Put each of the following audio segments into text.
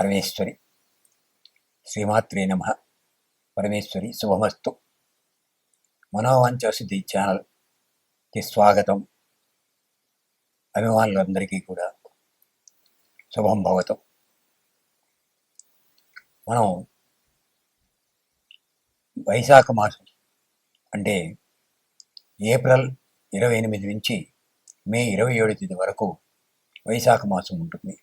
పరమేశ్వరి. శ్రీమాత్రే నమ. పరమేశ్వరి శుభమస్తు. మనోవంచసిద్ధి ఛానల్కి స్వాగతం. అభిమానులందరికీ కూడా శుభం భవతం. మనం వైశాఖ మాసం అంటే ఏప్రిల్ ఇరవై ఎనిమిది నుంచి మే ఇరవై ఏడు తేదీ వరకు వైశాఖ మాసం ఉంటుంది.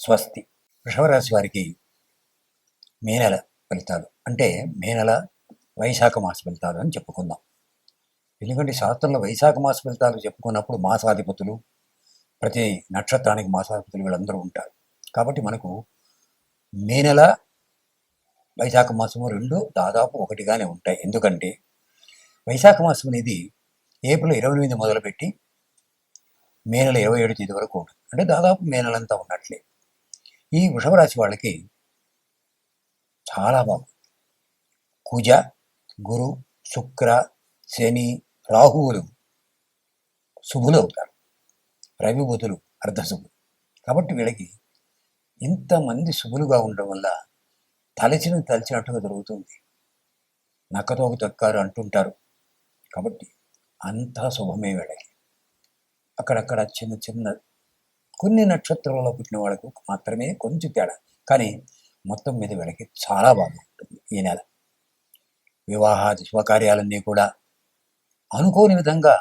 స్వస్తి. వృషభరాశి వారికి మే నెల ఫలితాలు. అంటే మే నెల వైశాఖ మాస ఫలితాలు అని చెప్పుకుందాం. ఎందుకంటే శాస్త్రంలో వైశాఖ మాస ఫలితాలు చెప్పుకున్నప్పుడు మాసాధిపతులు ప్రతి నక్షత్రానికి మాసాధిపతులు వీళ్ళందరూ ఉంటారు. కాబట్టి మనకు మే నెల వైశాఖ మాసము రెండు దాదాపు ఒకటిగానే ఉంటాయి. ఎందుకంటే వైశాఖ మాసం అనేది ఏప్రిల్ ఇరవై ఎనిమిది మొదలుపెట్టి మే నెల ఇరవై ఏడు తేదీ వరకు ఉంటుంది. అంటే దాదాపు మే నెలంతా ఉన్నట్లే ఈ వృషభ రాశి వాళ్ళకి చాలా బాగుంది. కుజ గురు శుక్ర శని రాహువులు శుభులు అవుతారు. రవి బుధులు అర్ధశుభులు కాబట్టి వీళ్ళకి ఇంతమంది శుభులుగా ఉండడం వల్ల తలచిన తలిచినట్టుగా జరుగుతుంది. నక్కతోకు తక్కారు అంటుంటారు. కాబట్టి అంతా శుభమే వీళ్ళకి. అక్కడక్కడ చిన్న చిన్న కొన్ని నక్షత్రాలలో పుట్టిన వాళ్ళకు మాత్రమే కొంచెం తేడా. కానీ మొత్తం మీద వీళ్ళకి చాలా బాగుంటుంది ఈ నెల. వివాహాది శుభకార్యాలన్నీ కూడా అనుకోని విధంగా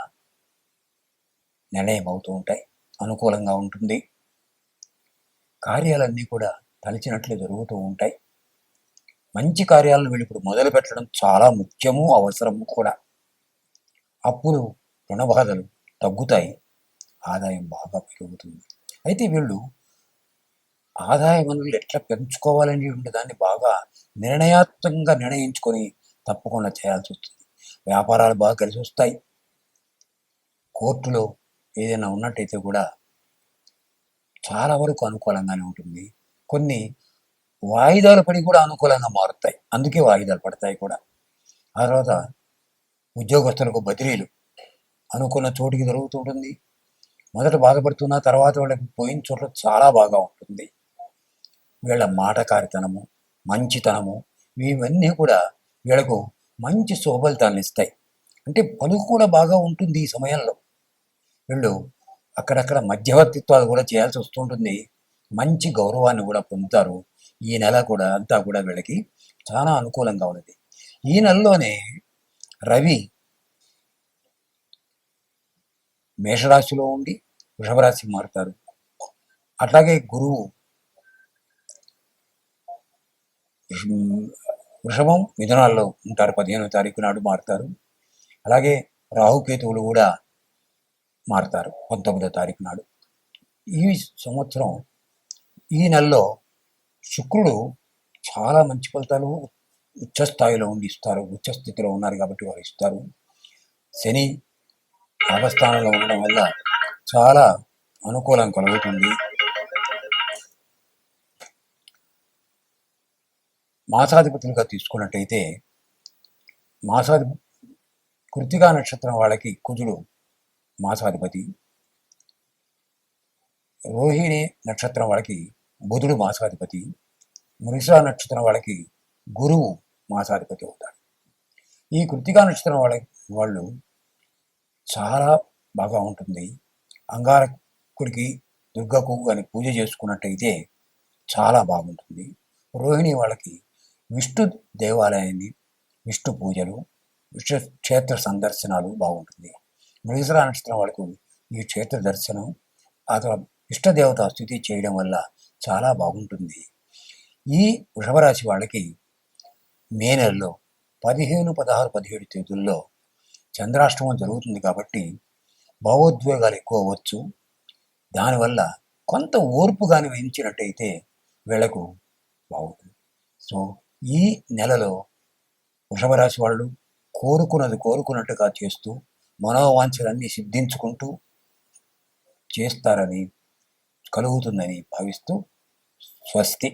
నిర్ణయం అవుతూ ఉంటాయి. అనుకూలంగా ఉంటుంది. కార్యాలన్నీ కూడా తలిచినట్లు జరుగుతూ ఉంటాయి. మంచి కార్యాలను వీళ్ళు ఇప్పుడు మొదలు పెట్టడం చాలా ముఖ్యము అవసరము కూడా. అప్పులు రుణబాధలు తగ్గుతాయి. ఆదాయం బాగా పెరుగుతుంది. అయితే వీళ్ళు ఆదాయ వనరులు ఎట్లా పెంచుకోవాలని ఉండే దాన్ని బాగా నిర్ణయాత్మకంగా నిర్ణయించుకొని తప్పకుండా చేయాల్సి వస్తుంది. వ్యాపారాలు బాగా కలిసి వస్తాయి. కోర్టులో ఏదైనా ఉన్నట్టయితే కూడా చాలా వరకు అనుకూలంగానే ఉంటుంది. కొన్ని వాయిదాలు పడి కూడా అనుకూలంగా మారుతాయి. అందుకే వాయిదాలు పడతాయి కూడా. ఆ తర్వాత ఉద్యోగస్తులకు బదిలీలు అనుకున్న చోటికి జరుగుతుంటుంది మొదట బాధపడుతున్న తర్వాత వాళ్ళకి పోయిన చోట్ల చాలా బాగా ఉంటుంది. వీళ్ళ మాటకారితనము మంచితనము ఇవన్నీ కూడా వీళ్ళకు మంచి శుభఫలితాలను ఇస్తాయి. అంటే పలుకు కూడా బాగా ఉంటుంది ఈ సమయంలో. వీళ్ళు అక్కడక్కడ మధ్యవర్తిత్వాలు కూడా చేయాల్సి వస్తుంటుంది. మంచి గౌరవాన్ని కూడా పొందుతారు. ఈ నెల కూడా అంతా కూడా వీళ్ళకి చాలా అనుకూలంగా ఉన్నది. ఈ నెలలోనే రవి మేషరాశిలో ఉండి వృషభరాశి మారుతారు. అట్లాగే గురువు వృషభం మిథునాల్లో ఉంటారు. పదిహేనో తారీఖు నాడు మారుతారు. అలాగే రాహుకేతువులు కూడా మారుతారు పంతొమ్మిదో తారీఖు నాడు. ఈ సంవత్సరం ఈ నెలలో శుక్రుడు చాలా మంచి ఫలితాలు ఉచ్చ స్థాయిలో ఉండి ఇస్తారు. ఉచ్చ స్థితిలో ఉన్నారు కాబట్టి వారు ఇస్తారు. శని అవస్థానంలో ఉండడం వల్ల చాలా అనుకూలం కలుగుతుంది. మాసాధిపతులుగా తీసుకున్నట్టయితే మాసాధి కృతికా నక్షత్రం వాళ్ళకి కుజుడు మాసాధిపతి. రోహిణి నక్షత్రం వాళ్ళకి బుధుడు మాసాధిపతి. మృషా నక్షత్రం వాళ్ళకి గురువు మాసాధిపతి అవుతాడు ఈ కృతికా నక్షత్రం వాళ్ళ వాళ్ళు చాలా బాగా ఉంటుంది. అంగారకుడికి దుర్గకు అని పూజ చేసుకున్నట్టయితే చాలా బాగుంటుంది. రోహిణి వాళ్ళకి విష్ణు దేవాలయాన్ని విష్ణు పూజలు విష్ణు క్షేత్ర సందర్శనాలు బాగుంటుంది. మృగసరా నక్షత్రం వాళ్ళకు ఈ క్షేత్ర దర్శనం ఆ తర్వాత ఇష్టదేవత స్థుతి చేయడం వల్ల చాలా బాగుంటుంది. ఈ వృషభరాశి వాళ్ళకి మే నెలలో పదిహేను పదహారు పదిహేడు తేదీల్లో చంద్రాష్టమం జరుగుతుంది కాబట్టి భావోద్వేగాలు ఎక్కువ అవ్వచ్చు. దానివల్ల కొంత ఓర్పు కానీ వహించినట్టయితే వీళ్ళకు బాగుంటుంది. సో ఈ నెలలో వృషభరాశి వాళ్ళు కోరుకున్నది కోరుకున్నట్టుగా చేస్తూ మనోవాంఛలన్నీ సిద్ధించుకుంటూ చేస్తారని కలుగుతుందని భావిస్తూ స్వస్తి.